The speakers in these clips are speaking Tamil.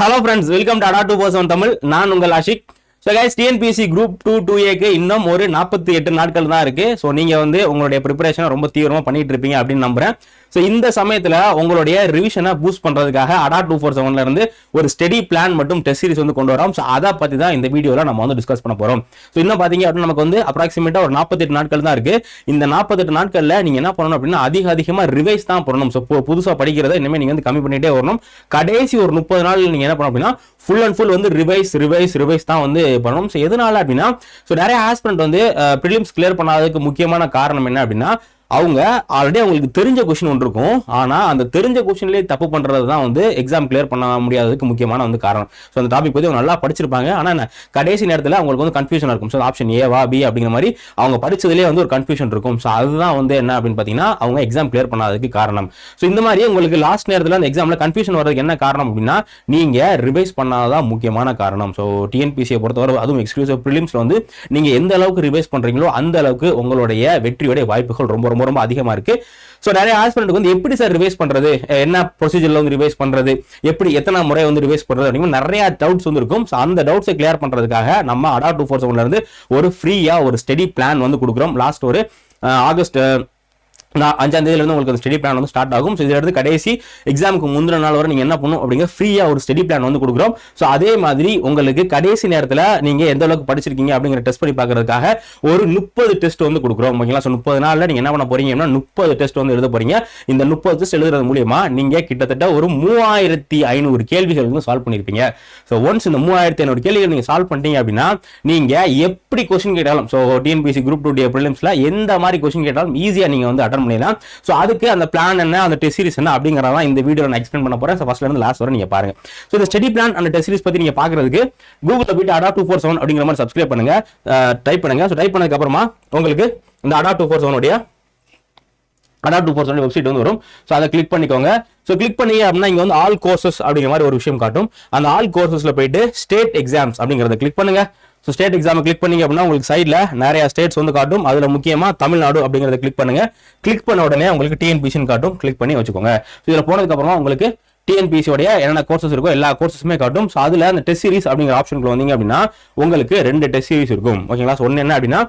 ஹலோ ஃப்ரெண்ட்ஸ் வெல்கம் டு அடா டூ பர்சன் தமிழ் நான் உங்கள் Ashik so guys TNPSC group two two ஏக்கு இன்னும் ஒரு நாற்பத்தி எட்டு நாட்கள் தான் இருக்கு. ஸோ நீங்க வந்து உங்களுடைய ப்ரிப்பரேஷனை ரொம்ப தீவிரமா பண்ணிட்டு இருப்பீங்க அப்படின்னு நம்புறேன். ஸோ இந்த சமயத்தில் உங்களுடைய ரிவிஷனை பூஸ்ட் பண்ணுறதுக்காக அடா டூ ஃபோர் செவன்ல இருந்து ஒரு ஸ்டெடி பிளான் மட்டும் டெஸ்ட் சீரிஸ் வந்து கொண்டு வரோம். ஸோ அதை பற்றி தான் இந்த வீடியோவில் நம்ம வந்து டிஸ்கஸ் பண்ண போகிறோம் ஸோ இன்னும் பார்த்தீங்க அப்படின்னா நமக்கு வந்து அப்ராக்சிமேட்டாக ஒரு நாற்பத்தெட்டு நாட்கள் தான் இருக்குது இந்த நாற்பத்தெட்டு நாட்களில் நீங்கள் என்ன பண்ணணும் அப்படின்னா அதிக அதிகமாக ரிவைஸ் தான் பண்ணணும். ஸோ புதுசாக படிக்கிறத இனிமே நீங்கள் வந்து கம்மி பண்ணிகிட்டே வரணும். கடைசி ஒரு முப்பது நாள் நீங்கள் என்ன பண்ணணும் அப்படின்னா ஃபுல் அண்ட் ஃபுல் வந்து ரிவைஸ் ரிவைஸ் ரிவைஸ் தான் வந்து பண்ணணும். ஸோ எதனால அப்படின்னா ஸோ நிறைய ஆஸ்பிரண்ட் வந்து ப்ரிலிம்ஸ் கிளியர் பண்ணாததுக்கு முக்கியமான காரணம் என்ன அப்படின்னா அவங்க ஆல்ரெடி அவங்களுக்கு தெரிஞ்ச கொஷின் ஒன்று இருக்கும். ஆனால் அந்த தெரிஞ்ச கொஷின்லேயே தப்பு பண்ணுறது தான் வந்து எக்ஸாம் கிளியர் பண்ண முடியாததுக்கு முக்கியமான வந்து காரணம். ஸோ அந்த டாபிக் பற்றி அவங்க நல்லா படிச்சிருப்பாங்க. ஆனால் கடைசி நேரத்தில் அவங்களுக்கு வந்து கன்ஃபியூஷன் இருக்கும். ஸோ ஆப்ஷன் ஏவா பி அப்படிங்கிற மாதிரி அவங்க படிச்சதுலேயே வந்து ஒரு கன்ஃபியூஷன் இருக்கும். ஸோ அதுதான் வந்து என்ன அப்படின்னு பார்த்தீங்கன்னா அவங்க எக்ஸாம் கிளியர் பண்ணாததுக்கு காரணம். ஸோ இந்த மாதிரி உங்களுக்கு லாஸ்ட் நேரத்தில் அந்த எக்ஸாமில் கன்ஃபியூஷன் வர்றதுக்கு என்ன காரணம் அப்படின்னா நீங்கள் ரிவைஸ் பண்ணாதான் முக்கியமான காரணம். ஸோ டிஎன்பிசியை பொறுத்தவரை அதுவும் எக்ஸ்க்ளூசிவ் ப்ரிலிம்ஸில் வந்து நீங்கள் எந்த அளவுக்கு ரிவைஸ் பண்ணுறீங்களோ அந்த அளவுக்கு உங்களுடைய வெற்றியுடைய வாய்ப்புகள் ரொம்ப ரொம்ப ரொம்ப அதிகமா இருக்கு. ஸோ நிறைய ஆஸ்பிரண்ட்டுக்கு வந்து எப்படி சார் ரிவைஸ் பண்றது? என்ன ப்ரொசீஜர்ல வந்து ரிவைஸ் பண்றது? எப்படி எத்தனை முறை வந்து ரிவைஸ் பண்றது? அப்படிங்கிற நிறைய டவுட்ஸ் வந்து இருக்கும். ஸோ அந்த டவுட்ஸை கிளியர் பண்ணுறதுக்காக நம்ம அடா டூ ஃபோர் செவன்லேருந்து ஒரு ஃப்ரீயா ஒரு ஸ்டடி பிளான் வந்து கொடுக்குறோம். லாஸ்ட் ஒரு ஆகஸ்ட் நான் அஞ்சாம் தேதியில இருந்து உங்களுக்கு ஸ்டடி பிளான் வந்து ஸ்டார்ட் ஆகும். ஸோ இதில் இருந்து கடைசி எக்ஸாமுக்கு முந்தின நாள் வரை நீங்க என்ன பண்ணும் அப்படிங்கிற ஃப்ரீயா ஒரு ஸ்டடி பிளான் வந்து கொடுக்குறோம். ஸோ அதே மாதிரி உங்களுக்கு கடைசி நேரத்தில் நீங்க எந்த அளவுக்கு படிச்சிருக்கீங்க அப்படிங்கிற டெஸ்ட் பண்ணி பார்க்கறதுக்காக ஒரு முப்பது டெஸ்ட் வந்து கொடுக்குறோம். ஓகேங்களா? ஸோ முப்பது நாளில் நீங்க என்ன பண்ண போறீங்க அப்படின்னா முப்பது டெஸ்ட் வந்து எழுத போறீங்க. இந்த முப்பது டெஸ்ட் எழுதுறது மூலியமா நீங்க கிட்டத்தட்ட ஒரு மூவாயிரத்தி ஐநூறு கேள்விகள் வந்து சால்வ் பண்ணிருப்பீங்க. ஸோ ஒன்ஸ் இந்த மூவாயிரத்தி ஐநூறு கேள்விகள் நீங்க சால்வ் பண்ணிட்டீங்க அப்படின்னா நீங்க எப்படி கொஸ்டின் கேட்டாலும் ஸோ டிஎன்பிசி குரூப் டூ ப்ரிலிம்ஸ்ல எந்த மாதிரி கொஸ்டின் கேட்டாலும் ஈஸியா நீங்க வந்து அட்டன் பண்ணிடலாம் ஸோ அதுக்கு அந்த பிளான் என்ன அந்த டெஸ்ட் சீரிஸ் என்ன அப்படிங்கிறதான் இந்த வீடியோ நான் எக்ஸ்பிளைன் பண்ண போறேன். ஸோ ஃபஸ்ட்லேருந்து லாஸ்ட் வரை நீங்க பாருங்க. ஸோ இந்த ஸ்டடி பிளான் அந்த டெஸ்ட் சீரிஸ் பத்தி நீங்க பாக்குறதுக்கு கூகுளில் போயிட்டு அடா டூ ஃபோர் செவன் அப்படிங்கிற மாதிரி சப்ஸ்கிரைப் பண்ணுங்க. டைப் பண்ணுங்க. ஸோ டைப் பண்ணதுக்கு அப்புறமா உங்களுக்கு இந்த அடா டூ ஃபோர் செவனுடைய அடா டூ ஃபோர் செவன் வெப்சைட் வந்து வரும். ஸோ அதை கிளிக் பண்ணிக்கோங்க. ஸோ கிளிக் பண்ணி அப்படின்னா இங்க வந்து ஆல் கோர்சஸ் அப்படிங்கிற மாதிரி ஒரு விஷயம் காட்டும். அந்த ஆல் கோர்சஸில் போயிட்டு ஸ்டேட் எக்ஸாம்ஸ் அப்படிங்கறத கிளிக் பண்ணுங்க. ஸோ ஸ்டேட் எக்ஸாம் கிளிக் பண்ணீங்க அப்படின்னா உங்களுக்கு சைடில் நிறைய ஸ்டேட்ஸ் வந்து காட்டும். அதுல முக்கியமா தமிழ்நாடு அப்படிங்கிறத கிளிக் பண்ணுங்க. கிளிக் பண்ண உடனே உங்களுக்கு டிஎன்பிசின்னு காட்டும். கிளிக் பண்ணி வச்சுக்கோங்க. இதில் போனதுக்கு அப்புறமா உங்களுக்கு டிஎன்பிசி உடைய என்னென்ன கோர்சஸ் இருக்கோ எல்லா கோர்சஸுமே காட்டும். ஸோ அதுல அந்த டெஸ்ட் சீரிஸ் அப்படிங்கிற ஆப்ஷனுக்கு வந்தீங்க அப்படின்னா உங்களுக்கு ரெண்டு டெஸ்ட் சீரிஸ் இருக்கும். ஓகேங்களா ஸோ ஒன்று என்ன அப்படின்னா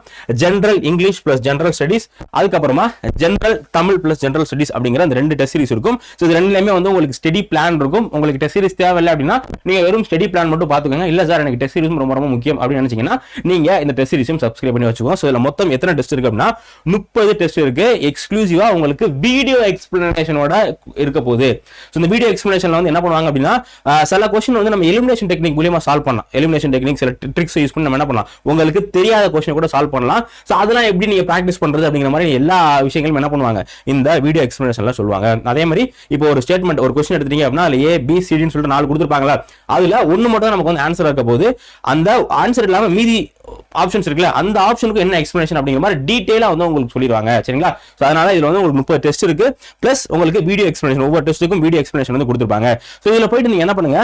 general English plus general studies அதுக்கப்புறமா general Tamil plus general studies அப்படிங்கிற அந்த ரெண்டு டெஸ்ட் சீரிஸ் இருக்கும். ஸோ இது ரெண்டுலேயுமே வந்து உங்களுக்கு ஸ்டடி பிளான் இருக்கும். உங்களுக்கு டெஸ்ட் சீரிஸ் தேவையில்லை அப்படின்னா நீங்கள் வெறும் ஸ்டடி பிளான் மட்டும் பார்த்துக்கோங்க. இல்லை சார் எனக்கு டெஸ்ட் சீரிஸ் ரொம்ப ரொம்ப முக்கியம் அப்படின்னு நினைச்சீங்கன்னா நீங்க இந்த டெஸ்ட் சீரிஸும் சப்ஸ்கிரைப் பண்ணி வச்சுக்கோங்க. ஸோ இதில் மொத்தம் எத்தனை டெஸ்ட் இருக்கு அப்படின்னா முப்பது டெஸ்ட் இருக்கு. எக்ஸ்க்ளூசிவாக உங்களுக்கு வீடியோ எக்ஸ்பிளனேஷனோட இருக்க போகுது. ஸோ இந்த வீடியோ எக்ஸ்பிளேஷன்ல வந்து என்ன பண்ணுவாங்க அப்படின்னா சில கொஸ்டின் வந்து நம்ம எலிமினேஷன் டெக்னிக் மூலியமா சால்வ் பண்ணலாம். எலிமினேஷன் டெக்னிக் சில ட்ரிக்ஸ் யூஸ் பண்ணி நம்ம என்ன பண்ணலாம்? உங்களுக்கு தெரியாத கொஸ்டின் கூட சால்வ் பண்ணலாம். ஸோ அதெல்லாம் எப்படி நீங்க ப்ராக்டிஸ் பண்றது அப்படிங்கிற மாதிரி எல்லா விஷயங்களும் என்ன பண்ணுவாங்க? இந்த வீடியோ எக்ஸ்பிளேஷன்ல சொல்லுவாங்க. அதே மாதிரி இப்போ ஒரு ஸ்டேட்மெண்ட் ஒரு கொஸ்டின் எடுத்துட்டீங்க அப்படின்னா அதுல ஏ பி சிடின்னு சொல்லிட்டு நாலு கொடுத்துருப்பாங்களா அதுல ஒன்னு மட்டும் தான் நமக்கு வந்து ஆன்சர் இருக்க போது அந்த ஆன்சர் இல்லாம மீதி ஆப்ஷன்ஸ் இருக்குல்ல அந்த ஆப்ஷனுக்கு என்ன எக்ஸ்பிளேஷன் அப்படிங்கிற மாதிரி டீடைலா வந்து உங்களுக்கு சொல்லிடுவாங்க. சரிங்களா? ஸோ அதனால இதுல வந்து உங்களுக்கு முப்பது டெஸ்ட் இருக்கு. பிளஸ் உங்களுக்கு வீடியோ எக்ஸ்பிளேஷன் ஒவ்வொரு டெஸ்ட்டுக்கும் வீடியோ எக்ஸ்பிளேஷன் வந்து கொடுத்துருப்பாங்க. ஸோ இதுல போயிட்டு நீங்க என்ன பண்ணுங்க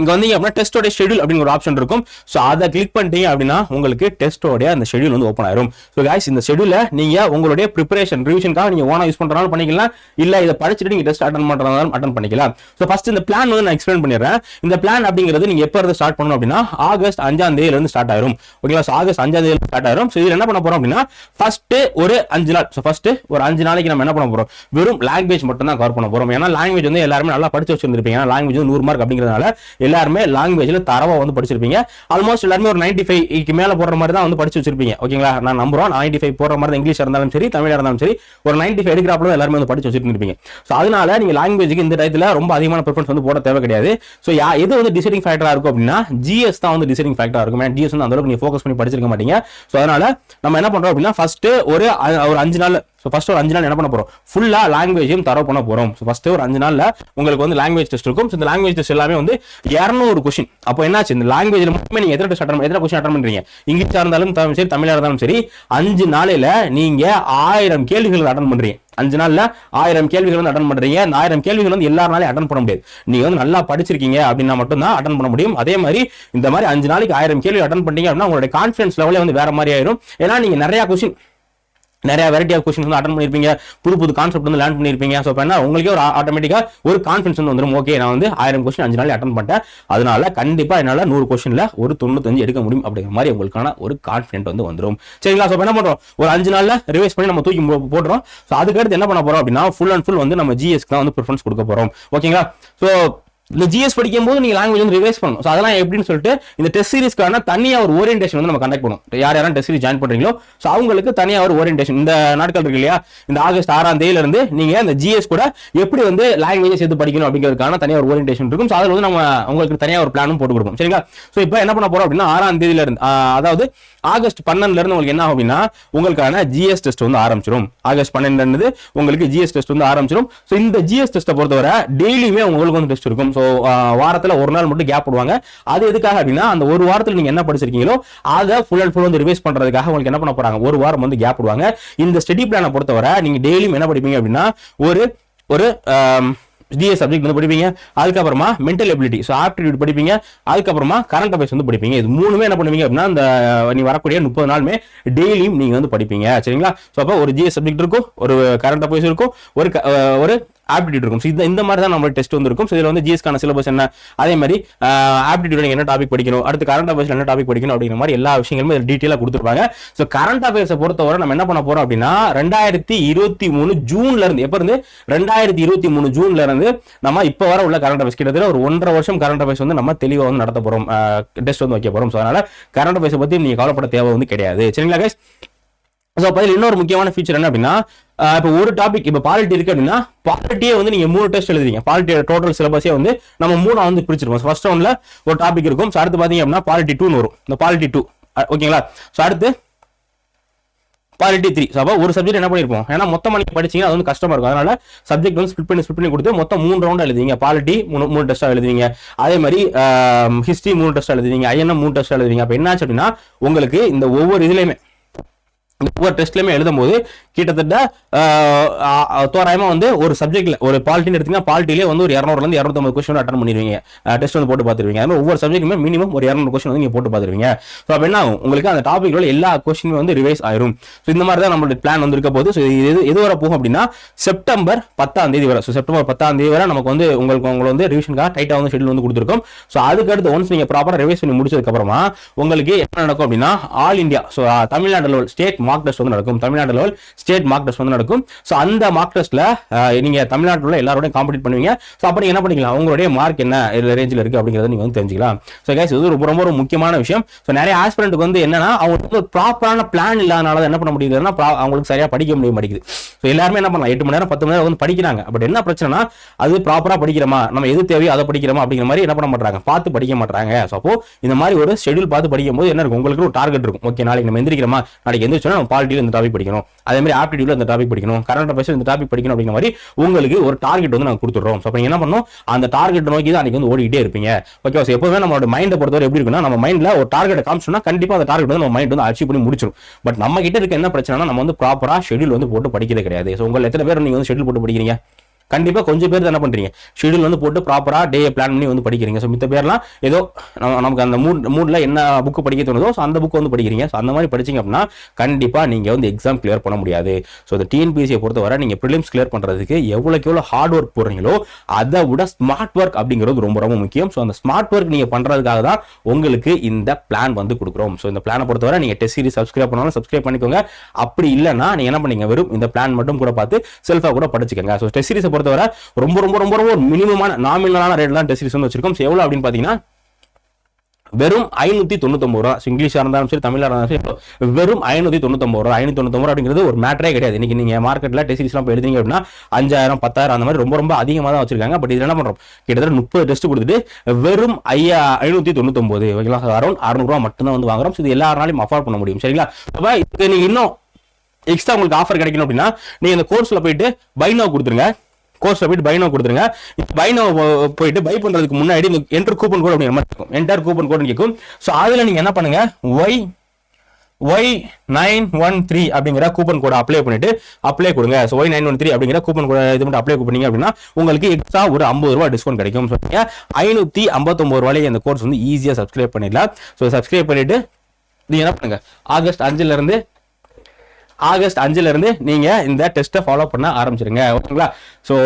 இங்க வந்தீங்க அப்படின்னா டெஸ்டோட ஷெடியூல் அப்படிங்கிற ஒரு ஆப்ஷன் இருக்கும். ஸோ அதை கிளிக் பண்ணிட்டீங்க அப்படின்னா உங்களுக்கு டெஸ்டோடைய அந்த ஷெடியூல் வந்து ஓப்பன் ஆயிரும். ஸோ guys இந்த ஷெடியூல நீங்க உங்களுடைய ப்ரிப்பரேஷன் ரிவிஷனுக்காக நீங்க ஓனா யூஸ் பண்றதாலும் பண்ணிக்கலாம். இல்ல இதை படிச்சுட்டு நீங்க டெஸ்ட் அட்டன் பண்றதாலும் அட்டன் பண்ணிக்கலாம். ஸோ ஃபர்ஸ்ட் இந்த பிளான் வந்து நான் எக்ஸ்பிளைன் பண்ணிடுறேன். இந்த பிளான் அப்படிங்கிறது நீங்க எப்போ இருந்து ஸ்டார்ட் பண்ணணும் அப்படின்னா ஆகஸ்ட் அஞ்சாம் தேதியில இருந்து ஸ்டார்ட் ஆயிரும். ஓகேங்களா ஸோ ஆகஸ்ட் அஞ்சாம் தேதியில ஸ்டார்ட் ஆயிரும். ஸோ இதுல என்ன பண்ண போறோம் அப்படின்னா ஃபர்ஸ்ட் ஒரு அஞ்சு நாள் ஸோ ஃபர்ஸ்ட் ஒரு அஞ்சு நாளைக்கு நம்ம என்ன பண்ண போறோம்? வெறும் லாங்குவேஜ் மட்டும் தான் கவர் பண்ண போறோம். ஏன்னா லாங்குவேஜ் வந்து எல்லாருமே நல்லா படிச்சு வச்சிருந்திருப்பீங்க. ஏன்னா லாங்குவேஜ் வந்து நூறு மார்க் அப்படிங்கிறதுனால எல்லாருமே லாங்குவேஜில் தரவாக வந்து படிச்சிருப்பீங்க. ஆல்மோஸ்ட் எல்லாருமே ஒரு நைன்டி ஃபைவ்க்கு மேலே போடுற மாதிரி தான் வந்து படிச்சு வச்சிருப்பீங்க. ஓகேங்களா நான் நம்புறோம். நைன்டி ஃபைவ் போடுற மாதிரி இங்கிலீஷ் இருந்தாலும் சரி தமிழாக இருந்தாலும் சரி ஒரு நைன்டி ஃபைவ் எடுக்கிறாப்புல எல்லாருமே வந்து படிச்சு வச்சிருப்பீங்க ஸோ அதனால நீங்கள் லாங்குவேஜுக்கு இந்த டயத்தில் ரொம்ப அதிகமான ப்ரிஃபரன்ஸ் வந்து போட தேவை கிடையாது. ஸோ யா எது வந்து டிசைடிங் ஃபேக்டராக இருக்கும் அப்படின்னா ஜிஎஸ் தான் வந்து டிசைடிங் ஃபேக்டராக இருக்கும். ஏன்னா ஜிஎஸ் வந்து அந்த அளவுக்கு ஃபோக்கஸ் பண்ணி படிச்சிருக்க மாட்டீங்க. ஸோ அதனால நம்ம என்ன பண்ணுறோம் அப்படின்னா ஃபஸ்ட்டு ஒரு ஒரு அஞ்சு நாள் ஸோ ஃபஸ்ட்டு ஒரு அஞ்சு நாள் என்ன பண்ண போகிறோம் ஃபுல்லாக லாங்குவேஜையும் தரவு பண்ண போகிறோம் ஸோ ஃபஸ்ட்டு ஒரு அஞ்சு நாளில் உங்களுக்கு வந்து லாங்குவேஜ் டெஸ்ட் இருக்கும். ஸோ இந்த லாங்குவேஜ் டெஸ்ட் எல்லாமே வந்து இரநூறு கொஷின் அப்போ என்னாச்சு? இந்த லாங்குவேஜில் மட்டுமே நீங்கள் எத்தனை டெஸ்ட் அட்டன் எத்தனை கொஷின் அட்டன் பண்ணுறீங்க இங்கிலீஷாக இருந்தாலும் தமிழ் சரி தமிழாக இருந்தாலும் சரி அஞ்சு நாளையில் நீங்கள் ஆயிரம் கேள்விகள் அட்டன் பண்ணுறீங்க அஞ்சு நாள்ல ஆயிரம் கேள்விகள் வந்து அட்டன் பண்றீங்க. அந்த ஆயிரம் கேள்விகள் வந்து எல்லாருனாலையும் அட்டன் பண்ண முடியாது. நீங்க வந்து நல்லா படிச்சிருக்கீங்க அப்படின்னா மட்டும் தான் அட்டன் பண்ண முடியும். அதே மாதிரி இந்த மாதிரி அஞ்சு நாளைக்கு ஆயிரம் கேள்வி அட்டன் பண்ணீங்க அப்படின்னா உங்களுடைய கான்ஃபிடன்ஸ் லெவலே வந்து வேற மாதிரி ஆயிரும். ஏன்னா நீங்க நிறைய கொஸ்டின் நிறைய வெரைட்டி ஆஃப் கொஸ்டின்ஸ் வந்து அட்டன் பண்ணியிருப்பீங்க புது புது கான்செப்ட் வந்து லேர்ன் பண்ணியிருப்பீங்க ஸோ இப்போ என்ன உங்களுக்கே ஒரு ஆட்டோமேட்டிக்காக ஒரு கான்ஃபிடன்ஸ் வந்து வந்துடும் ஓகே நான் வந்து ஆயிரம் கொஸ்டின் அஞ்சு நாள் அட்டன் பண்ணிட்டேன். அதனால கண்டிப்பாக என்னால் நூறு கொஸ்டினில் ஒரு தொண்ணூத்தஞ்சு எடுக்க முடியும் அப்படிங்கிற மாதிரி உங்களுக்கான ஒரு கான்ஃபிடென்ட் வந்து வந்துடும் சரிங்களா? ஸோ என்ன பண்ணுறோம் ஒரு அஞ்சு நாளில் ரிவைஸ் பண்ணி நம்ம தூக்கி போ- போடுறோம் ஸோ அதுக்கடுத்து என்ன பண்ண போகிறோம் அப்படின்னா ஃபுல் அண்ட் ஃபுல் வந்து நம்ம ஜிஎஸ்க்கு தான் வந்து ப்ரிஃபரன்ஸ் கொடுக்க போகிறோம் ஓகேங்களா ஸோ இந்த ஜிஎஸ் படிக்கும் போது நீங்க லாங்குவேஜ் வந்து ரிவைஸ் பண்ணணும். ஸோ அதெல்லாம் எப்படின்னு சொல்லிட்டு இந்த டெஸ்ட் சீரிஸ்க்கான தனியாக ஒரு ஓரியன்டேஷன் வந்து நம்ம கண்டக்ட் பண்ணுவோம் யார் யாரும் டெஸ்ட் சீரிஸ் ஜாயின் பண்ணுறீங்களோ ஸோ அவங்களுக்கு தனியாக ஒரு ஓரியன்டேஷன் இந்த நாட்கள் இருக்கு இல்லையா? இந்த ஆகஸ்ட் ஆறாம் தேதியிலிருந்து நீங்க ஜிஎஸ் கூட எப்படி வந்து லாங்குவேஜ் சேர்த்து படிக்கணும் அப்படிங்கிறதுக்கான தனியாக ஒரு ஓரியன்டேஷன் இருக்கும். ஸோ அதில் வந்து நம்ம உங்களுக்கு தனியாக ஒரு பிளானும் போட்டு கொடுப்போம். சரிங்களா? ஸோ இப்போ என்ன பண்ண போறோம் அப்படின்னா ஆறாம் தேதியில இருந்து அதாவது ஆகஸ்ட் பன்னெண்டுல இருந்து உங்களுக்கு என்ன ஆகும் அப்படின்னா உங்களுக்கான ஜிஎஸ் டெஸ்ட் வந்து ஆரம்பிச்சிடும் ஆகஸ்ட் பன்னெண்டுலேருந்து உங்களுக்கு ஜிஎஸ் டெஸ்ட் வந்து ஆரம்பிச்சிடும் ஸோ இந்த ஜிஎஸ் டெஸ்ட்டை பொறுத்தவரை டெய்லியுமே உங்களுக்கு வந்து டெஸ்ட் இருக்கும். ஸோ வாரத்துல ஒரு நாள் மட்டும் கேப் விடுவாங்க அது எதுக்காக அப்படின்னா அந்த ஒரு வாரத்தில் நீங்கள் என்ன படிச்சிருக்கீங்களோ அதை ஃபுல் அண்ட் ஃபுல் வந்து ரிவைஸ் பண்றதுக்காக உங்களுக்கு என்ன பண்ண போறாங்க? ஒரு வாரம் வந்து கேப் விடுவாங்க இந்த ஸ்டடி பிளானை பொறுத்தவரை நீங்கள் டெய்லியும் என்ன படிப்பீங்க அப்படின்னா ஒரு ஒரு ஜிஎஸ் சப்ஜெக்ட் வந்து படிப்பீங்க. அதுக்கப்புறமா மென்டல் எபிலிட்டி ஸோ ஆப்டிடியூட் படிப்பீங்க. அதுக்கப்புறமா கரண்ட் அஃபேர்ஸ் வந்து படிப்பீங்க. இது மூணுமே என்ன பண்ணுவீங்க அப்படின்னா இந்த நீ வரக்கூடிய முப்பது நாளுமே டெய்லியும் நீங்கள் வந்து படிப்பீங்க. சரிங்களா? ஸோ அப்போ ஒரு ஜிஎஸ் சப்ஜெக்ட் இருக்கும் ஒரு கரண்ட் அஃபேர்ஸ் இருக்கும் ஒரு ஒரு ஆப்டிடியூட் இருக்கும். So இந்த இந்த மாதிரி தான் நம்மளுக்கு டெஸ்ட் வந்துருக்கும். ஸோ இதில் வந்து ஜிஎஸ்க்கான சிலபஸ் என்ன? அதே மாதிரி ஆப்டிடியூட் என்ன டாபிக் படிக்கணும்? அடுத்து கரண்ட் அஃபேர்ஸ் என்ன டாபிக் படிக்கணும்? அப்படிங்கிற மாதிரி எல்லா விஷயங்களுமே டீட்டெயிலாக கொடுத்துருப்பாங்க. ஸோ கரண்ட் அஃபேர்ஸை பொறுத்தவரை நம்ம என்ன பண்ண போறோம் அப்படின்னா ரெண்டாயிரத்தி இருபத்தி மூணு ஜூன்ல இருந்து எப்போ இருந்து? ரெண்டாயிரத்தி இருபத்தி மூணு ஜூன்ல இருந்து நம்ம இப்போ வர உள்ள கரண்ட் அஃபேர்ஸ் கிட்டத்தட்ட ஒரு ஒன்றரை வருஷம் கரண்ட் அஃபேர்ஸ் வந்து நம்ம தெளிவாக வந்து நடத்த போறோம். டெஸ்ட் வந்து வைக்க போறோம். ஸோ அதனால கரண்ட் அஃபேர்ஸை பற்றி நீங்கள் கவலைப்பட தேவை வந்து கிடையாது. சரிங்களா guys? ஸோ அப்போ இன்னொரு முக்கியமான ஃபீச்சர் என்ன அப்படின்னா இப்போ ஒரு டாபிக் இப்போ பாலிட்டி இருக்கு அப்படின்னா பாலிட்டியே வந்து நீங்க மூணு டெஸ்ட் எழுதுறீங்க. பாலிட்டியோட டோட்டல் சிலபஸே வந்து நம்ம மூணா வந்து பிரிச்சிருக்கோம் ஃபர்ஸ்ட் ஒன்ல ஒரு டாபிக் இருக்கும். ஸோ அடுத்து பார்த்தீங்க அப்படின்னா பாலிட்டி டூன்னு வரும். இந்த பாலிட்டி டூ ஓகேங்களா ஸோ அடுத்து பாலிட்டி த்ரீ ஸோ அப்போ ஒரு சப்ஜெக்ட் என்ன பண்ணியிருப்போம் ஏன்னா மொத்தமாக நீங்கள் படிச்சீங்கன்னா அது வந்து கஷ்டமாக இருக்கும். அதனால சப்ஜெக்ட் வந்து ஸ்பிட் பண்ணி ஸ்பிட் பண்ணி கொடுத்து மொத்தம் மூணு ரவுண்ட் எழுதுவீங்க பாலிட்டி மூணு மூணு டெஸ்ட்டாக எழுதுவீங்க அதே மாதிரி ஹிஸ்ட்ரி மூணு டெஸ்ட் எழுதுவீங்க ஐஎன்எம் மூணு டெஸ்ட் எழுதுவீங்க அப்போ என்னாச்சு அப்படின்னா உங்களுக்கு இந்த ஒவ்வொரு இதுலையுமே ஒவ்வொரு டெஸ்ட்லையுமே எழுதும் போது கிட்டத்தட்ட தோராயமாக வந்து ஒரு சப்ஜெக்ட்ல ஒரு பாலிட்டின்னு எடுத்தீங்கன்னா பாலிட்டிலே வந்து ஒரு இரநூறுலேருந்து இரநூத்தம்பது கொஸ்டின் அட்டன் பண்ணிடுவீங்க. டெஸ்ட் வந்து போட்டு பார்த்துருவீங்க. அது ஒவ்வொரு சப்ஜெக்ட்டுமே மினிமம் ஒரு இரநூறு கொஸ்டின் வந்து நீங்கள் போட்டு பார்த்துருவீங்க. ஸோ அப்போ என்ன ஆகும்? உங்களுக்கு அந்த டாபிக்ல எல்லா கொஸ்டினுமே வந்து ரிவைஸ் ஆயிரும். ஸோ இந்த மாதிரி தான் நம்மளுடைய பிளான் வந்து இருக்க போது ஸோ இது எது வர வரை போகும் அப்படின்னா செப்டம்பர் பத்தாம் தேதி வரை. ஸோ செப்டம்பர் பத்தாம் தேதி வரை நமக்கு வந்து உங்களுக்கு உங்களை வந்து ரிவிஷனுக்காக டைட்டாக வந்து ஷெட்யூல் வந்து கொடுத்துருக்கோம். ஸோ அதுக்கடுத்து ஒன்ஸ் நீங்கள் ப்ராப்பராக ரிவைஸ் பண்ணி முடிச்சதுக்கப்புறமா உங்களுக்கு என்ன நடக்கும் அப்படின்னா all India so Tamil Nadu level state mark test வந்து நடக்கும். Tamil Nadu level state mark test வந்து நடக்கும். ஸோ அந்த மார்க் டெஸ்ட்ல நீங்க தமிழ்நாட்டில் உள்ள எல்லாரோடையும் காம்படிட் பண்ணுவீங்க. ஸோ அப்போ நீங்க என்ன பண்ணிக்கலாம்? உங்களுடைய மார்க் என்ன ரேஞ்சில் இருக்கு அப்படிங்கறத நீங்க வந்து தெரிஞ்சுக்கலாம். ஸோ கேஸ் இது ரொம்ப ரொம்ப ஒரு முக்கியமான விஷயம். ஸோ நிறைய ஆஸ்பிரண்ட்டுக்கு வந்து என்னன்னா அவங்களுக்கு வந்து ஒரு ப்ராப்பரான பிளான் இல்லாதனால என்ன பண்ண முடியுதுன்னா அவங்களுக்கு சரியா படிக்க முடிய மாட்டேங்குது. ஸோ எல்லாருமே என்ன பண்ணலாம்? எட்டு மணி நேரம் பத்து மணி நேரம் வந்து படிக்கிறாங்க. பட் என்ன பிரச்சனைனா அது ப்ராப்பரா படிக்கிறோமா? நம்ம எது தேவையோ அதை படிக்கிறோமா அப்படிங்கிற மாதிரி என்ன பண்ண மாட்டாங்க பார்த்து படிக்க மாட்டாங்க ஸோ அப்போ இந்த மாதிரி ஒரு ஷெடியூல் பார்த்து படிக்கும் போது என்ன இருக்கும்? உங்களுக்கு ஒரு டார்கெட் இருக்கும். ஓகே நாளைக்கு நம்ம எந்திரிக்கிறோமா? நாளைக்கு எந்திரிச்சோன்னா நம்ம பாலிட்டியில் இந்த டாபிக் படிக்கணும். அதே மாதிரி ஆப்டிடியூட்ல இந்த டாபிக் படிக்கணும் கரண்ட் அஃபேர்ஸ் இந்த டாபிக் படிக்கணும் அப்படிங்கிற மாதிரி உங்களுக்கு ஒரு டார்கெட் வந்து நாங்கள் கொடுத்துட்றோம். ஸோ அப்போ என்ன பண்ணணும்? அந்த டார்கெட் நோக்கி தான் அன்னைக்கு வந்து ஓடிக்கிட்டே இருப்பீங்க. ஓகே ஸோ எப்பவுமே நம்மளோட மைண்டை பொறுத்தவரை எப்படி இருக்குன்னா நம்ம மைண்டில் ஒரு டார்கெட் காமிச்சோம்னா கண்டிப்பாக அந்த டார்கெட் வந்து நம்ம மைண்ட் வந்து அச்சீவ் பண்ணி முடிச்சிடும் பட் நம்ம கிட்ட இருக்க என்ன பிரச்சனைனா நம்ம வந்து ப்ராப்பராக ஷெட்யூல் வந்து போட்டு படிக்கிறது கிடையாது. ஸோ உங்களை எத்தனை பேர் நீங்கள் வந்து ஷெட்யூல் போட்டு படிக்கிறீங்க? கண்டிப்பா கொஞ்சம் பேர் தான் என்ன பண்றீங்க? ஷெட்யூல் வந்து போட்டு ப்ராப்பரா டே பிளான் பண்ணி வந்து படிக்கிறீங்க. ஸோ மித்த பேர்லாம் ஏதோ நமக்கு அந்த மூட் மூடில் என்ன புக் படிக்க தோணுதோ ஸோ அந்த புக் வந்து படிக்கிறீங்க. ஸோ அந்த மாதிரி படிச்சீங்க அப்படின்னா கண்டிப்பா நீங்க வந்து எக்ஸாம் கிளியர் பண்ண முடியாது. ஸோ இந்த டிஎன்பிஎஸ்சியை பொறுத்தவரை நீங்க ப்ரிலிம்ஸ் கிளியர் பண்றதுக்கு எவ்வளோக்கு எவ்வளோ ஹார்ட் ஒர்க் போடுறீங்களோ அதை விட ஸ்மார்ட் ஒர்க் அப்படிங்கிறது ரொம்ப ரொம்ப முக்கியம். ஸோ அந்த ஸ்மார்ட் ஒர்க் நீங்க பண்றதுக்காக தான் உங்களுக்கு இந்த பிளான் வந்து கொடுக்குறோம். ஸோ இந்த பிளானை பொறுத்தவரை நீங்க டெஸ்ட் சீரிஸ் சப்ஸ்கிரைப் பண்ணாலும் சப்ஸ்கிரைப் பண்ணிக்கோங்க. அப்படி இல்லைன்னா நீங்கள் என்ன பண்ணீங்க? வெறும் இந்த பிளான் மட்டும் கூட பார்த்து செல்ஃபா கூட படிச்சுக்கோங்க. ஸோ டெஸ்ட் சீரிஸை பொறுத்தவரை ரொம்ப ரொம்ப ரொம்ப ரொம்ப ஒரு மினிமமான நாமினலான ரேட் தான் டெஸ்ட் வந்து வச்சிருக்கோம். ஸோ எவ்வளோ அப்படின்னு பார்த்தீங்கன்னா வெறும் ஐநூத்தி தொண்ணூத்தொம்பது ரூபா. இங்கிலீஷா இருந்தாலும் சரி தமிழா இருந்தாலும் சரி வெறும் ஐநூத்தி தொண்ணூத்தொம்பது ரூபா. ஐநூத்தி தொண்ணூத்தொம்பது ரூபா அப்படிங்கிறது ஒரு மேட்டரே கிடையாது. இன்னைக்கு நீங்க மார்க்கெட்ல டெஸ்ட் சீரிஸ்லாம் போய் அப்படின்னா அஞ்சாயிரம் பத்தாயிரம் அந்த மாதிரி ரொம்ப ரொம்ப அதிகமாக தான் வச்சிருக்காங்க. பட் இதில் என்ன பண்றோம்? கிட்டத்தட்ட முப்பது டெஸ்ட் கொடுத்துட்டு வெறும் ஐயா ஐநூத்தி தொண்ணூத்தொம்பது ஓகேங்களா அரௌண்ட் அறுநூறுவா மட்டும்தான் வந்து வாங்குறோம். இது எல்லாராலையும் அஃபோர்ட் பண்ண முடியும். சரிங்களா? அப்போ இதுக்கு நீங்க இன்னும் எக்ஸ்ட்ரா உங்களுக்கு ஆஃபர் கிடைக்கணும் அப்படின்னா நீங்க இந்த கோர்ஸ்ல போயிட்டு பைனோ கொடுத்துருங்க. கோர்ஸில் போயிட்டு பைனோ கொடுத்துருங்க. பைனோ போயிட்டு பை பண்றதுக்கு முன்னாடி இந்த என்டர் கூப்பன் கோட் அப்படிங்கிற மாதிரி இருக்கும். என்டர் கூப்பன் கோட் கேட்கும் ஸோ அதில் நீங்க என்ன பண்ணுங்க? Y Y nine one three அப்படிங்கிற கூப்பன் கோட அப்ளை பண்ணிட்டு அப்ளை கொடுங்க. So Y nine one three அப்படிங்கிற கூப்பன் கோட இது மட்டும் அப்ளை பண்ணீங்க அப்படின்னா உங்களுக்கு எக்ஸ்ட்ரா ஒரு ஐம்பது ரூபா டிஸ்கவுண்ட் கிடைக்கும். ஸோ ஐநூற்றி ஐநூத்தி ஐம்பத்தொம்பது ரூபாய்க்கு இந்த கோர்ஸ் வந்து ஈஸியாக சப்ஸ்கிரைப் பண்ணிடலாம். ஸோ சப்ஸ்கிரைப் பண்ணிட்டு நீங்கள் என்ன பண்ணுங்க? ஆகஸ்ட் அஞ்சுலேருந்து ஆகஸ்ட் அஞ்சுல இருந்து நீங்க இந்த டெஸ்ட்டை ஃபாலோ பண்ண ஆரம்பிச்சிருங்க ஓகேங்களா? ஸோ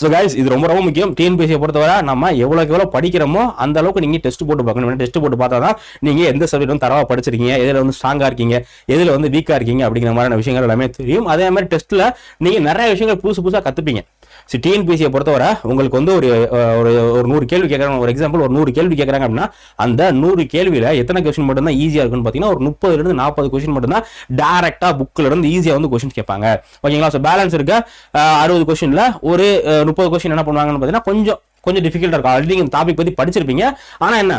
ஸோ கைஸ் இது ரொம்ப ரொம்ப முக்கியம். டிஎன்பிஎஸ்சியை பொறுத்தவரை நம்ம எவ்வளோக்கு எவ்வளோ படிக்கிறோமோ அந்த அளவுக்கு நீங்கள் டெஸ்ட் போட்டு பார்க்கணும். டெஸ்ட் போட்டு பார்த்தா தான் நீங்கள் எந்த சப்ஜெக்ட் வந்து தரவா படிச்சிருக்கீங்க எதில் வந்து ஸ்ட்ராங்காக இருக்கீங்க எதில் வந்து வீக்காக இருக்கீங்க அப்படிங்கிற மாதிரியான விஷயங்கள் எல்லாமே தெரியும். அதே மாதிரி டெஸ்ட்டில் நீங்கள் நிறைய விஷயங்கள் புதுசு புதுசாக கற்றுப்பீங்க ஸோ டிஎன்பிஎஸ்சியை பொறுத்தவரை உங்களுக்கு வந்து ஒரு ஒரு ஒரு நூறு கேள்வி கேட்குறாங்க ஒரு எக்ஸாம்பிள் ஒரு நூறு கேள்வி கேட்குறாங்க அப்படின்னா அந்த நூறு கேள்வியில் எத்தனை கொஸ்டின் மட்டும்தான் ஈஸியாக இருக்குன்னு பார்த்தீங்கன்னா ஒரு முப்பதுலேருந்து நாற்பது கொஸ்டின் மட்டும்தான் டேரெக்டாக புக்கில் இருந்து ஈஸியாக வந்து கொஸ்டின் கேட்பாங்க. ஓகேங்களா ஸோ பேலன்ஸ் இருக்க. அறுபது கொஸ்டினில் ஒரு முப்பது கொஸ்டின் என்ன பண்ணுவாங்கன்னு பார்த்தீங்கன்னா கொஞ்சம் கொஞ்சம் டிஃபிகல்ட்டாக இருக்கும். ஆல்ரெடி நீங்கள் டாபிக் பற்றி படிச்சிருப்பீங்க. ஆனால் என்ன?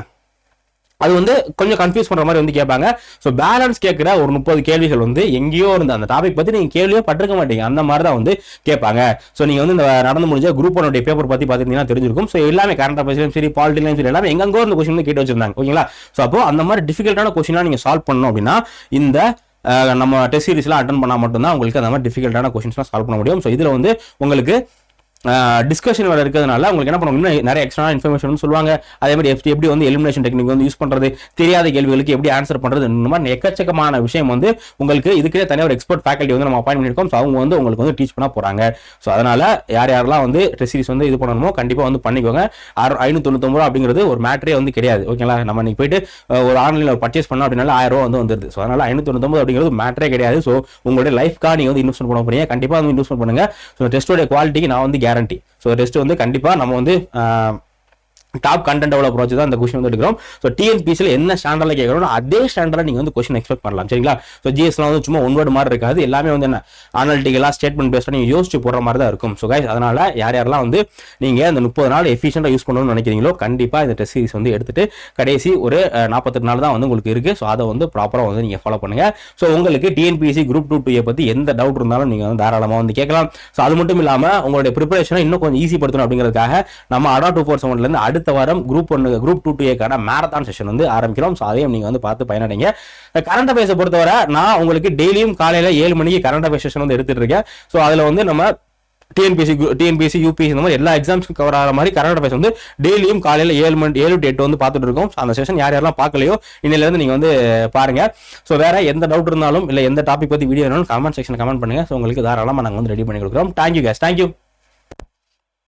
அது வந்து கொஞ்சம் கன்ஃபியூஸ் பண்ற மாதிரி வந்து கேட்பாங்க. ஸோ பேலன்ஸ் கேட்குற ஒரு முப்பது கேள்விகள் வந்து எங்கேயோ இருந்த அந்த டாபிக் பத்தி நீங்க கேள்வியோ பட்டிருக்க மாட்டீங்க. அந்த மாதிரி தான் வந்து கேட்பாங்க. ஸோ நீங்க வந்து இந்த நடந்து முடிஞ்ச குரூப் ஒன்னுடைய பேப்பர் பத்தி பார்த்துருந்தீங்கன்னா தெரிஞ்சிருக்கும். ஸோ எல்லாமே கரண்ட் அஃபேர்ஸ்லையும் சரி பாலிட்டிலையும் சரி எல்லாமே எங்கெங்கோ இருந்த கொஸ்டின் வந்து கேட்டு வச்சிருந்தாங்க. ஓகேங்களா ஸோ அப்போ அந்த மாதிரி டிஃபிகல்ட்டான கொஸ்டினாக நீங்க சால்வ் பண்ணணும் அப்படின்னா இந்த நம்ம டெஸ்ட் சீரிஸ்லாம் அட்டன் பண்ணால் மட்டும்தான் உங்களுக்கு அந்த மாதிரி டிஃபிகல்ட்டான கொஸ்டின்ஸ்லாம் சால்வ் பண்ண முடியும். ஸோ இதில் வந்து உங்களுக்கு டிஸ்கஷன் வேறு இருக்கிறதுனால உங்களுக்கு என்ன பண்ணுவோம் இன்னும் நிறைய எக்ஸ்ட்ரா இன்ஃபர்மேஷன் சொல்லுவாங்க. அதே மாதிரி எப்படி எப்படி வந்து எலிமினேஷன் டெக்னிக் வந்து யூஸ் பண்ணுறது தெரியாத கேள்விகளுக்கு எப்படி ஆன்சர் பண்ணுறது இந்த மாதிரி எக்கச்சக்கமான விஷயம் வந்து உங்களுக்கு இதுக்கே தனியாக ஒரு எக்ஸ்பர்ட் ஃபேக்கல்ட்டி வந்து நம்ம அப்பாயின் பண்ணியிருக்கோம். ஸோ அவங்க வந்து உங்களுக்கு வந்து டீச் பண்ண போகிறாங்க ஸோ அதனால் யார் யாரெல்லாம் வந்து டெஸ்ட் வந்து இது பண்ணணுமோ கண்டிப்பாக வந்து பண்ணிக்கோங்க. ஆறு ஐநூற்றி ரூபா அப்படிங்கிறது ஒரு மேட்டரே வந்து கிடையாது. ஓகேங்களா நம்ம இன்னைக்கு போயிட்டு ஒரு ஆன்லைனில் பர்ச்சேஸ் பண்ணோம் அப்படின்னால ஆயிரம் ரூபா வந்து வந்துருது. ஸோ அதனால் ஐநூற்றி அப்படிங்கிறது மேட்டரே கிடையாது. ஸோ உங்களுடைய லைஃப்க்காக நீங்கள் வந்து இன்வெஸ்ட்மெண்ட் பண்ண போகிறீங்க கண்டிப்பாக வந்து இன்வெஸ்ட்மெண்ட் பண்ணுங்கள் ஸோ டெஸ்ட்டோடைய குவாலிட்டிக்கு நான் வந்து கேரண்டி ஸோ ரெஸ்ட் வந்து கண்டிப்பாக நம்ம வந்து டாப் கண்டென்ட் எவ்வளோ வச்சு தான் அந்த கொஸ்டின் வந்து எடுக்கிறோம். ஸோ டிஎன்பிசியில் என்ன ஸ்டாண்டர்டில் கேட்குறோம் அதே ஸ்டாண்டர்டில் நீங்கள் வந்து கொஸ்டின் எக்ஸ்பெக்ட் பண்ணலாம். சரிங்களா? ஸோ ஜிஎஸ்லாம் வந்து சும்மா ஒன் வேர்டு மாதிரி இருக்காது. எல்லாமே வந்து என்ன? அனாலிட்டிக்கலாக ஸ்டேட்மெண்ட் பேஸ்டாக நீங்கள் யோசிச்சு போடுற மாதிரி தான் இருக்கும். ஸோ கைஸ் அதனால் யார் யாரெல்லாம் வந்து நீங்கள் அந்த முப்பது நாள் எஃபிஷியண்டாக யூஸ் பண்ணணும்னு நினைக்கிறீங்களோ கண்டிப்பாக இந்த டெஸ்ட் சீரிஸ் வந்து எடுத்துட்டு கடைசி ஒரு நாற்பத்தெட்டு நாள் தான் வந்து உங்களுக்கு இருக்குது ஸோ அதை வந்து ப்ராப்பராக வந்து நீங்கள் ஃபாலோ பண்ணுங்கள் ஸோ உங்களுக்கு டிஎன்பிஎஸ்சி குரூப் டூ டூ பற்றி எந்த டவுட் இருந்தாலும் நீங்கள் வந்து தாராளமாக வந்து கேட்கலாம். ஸோ அது மட்டும் இல்லாமல் உங்களுடைய ப்ரிப்பரேஷனை இன்னும் கொஞ்சம் ஈஸி படுத்தணும் அப்படிங்கிறதுக்காக நம்ம அடா டூ ஃபோர் செவன்லேருந்து அடுத்த வாரம் குரூப் ஒன்று குரூப் டூ டூ ஏக்கான மேரத்தான் செஷன் வந்து ஆரம்பிக்கிறோம். ஸோ அதையும் நீங்கள் வந்து பார்த்து பயனடைங்க. கரண்ட் அஃபேர்ஸை பொறுத்தவரை நான் உங்களுக்கு டெய்லியும் காலையில் ஏழு மணிக்கு கரண்ட் அஃபேர்ஸ் செஷன் வந்து எடுத்துட்டு இருக்கேன். ஸோ அதில் வந்து நம்ம டிஎன்பிசி டிஎன்பிசி யூபிஎஸ் இந்த மாதிரி எல்லா எக்ஸாம்ஸ்க்கும் கவர் ஆகிற மாதிரி கரண்ட் அஃபேர்ஸ் வந்து டெய்லியும் காலையில் ஏழு மணி ஏழு டு எட்டு வந்து பார்த்துட்டு இருக்கோம். அந்த செஷன் யார் யாரெல்லாம் பார்க்கலையோ இன்னிலேருந்து நீங்கள் வந்து பாருங்கள் ஸோ வேறு எந்த டவுட் இருந்தாலும் இல்லை எந்த டாபிக் பற்றி வீடியோ வேணாலும் கமெண்ட் செக்ஷன் கமெண்ட் பண்ணுங்க. ஸோ உங்களுக்கு தாராளமாக நாங்கள் வந்து ரெடி பண்ணி கொடுக்குறோம். Thank you case thank you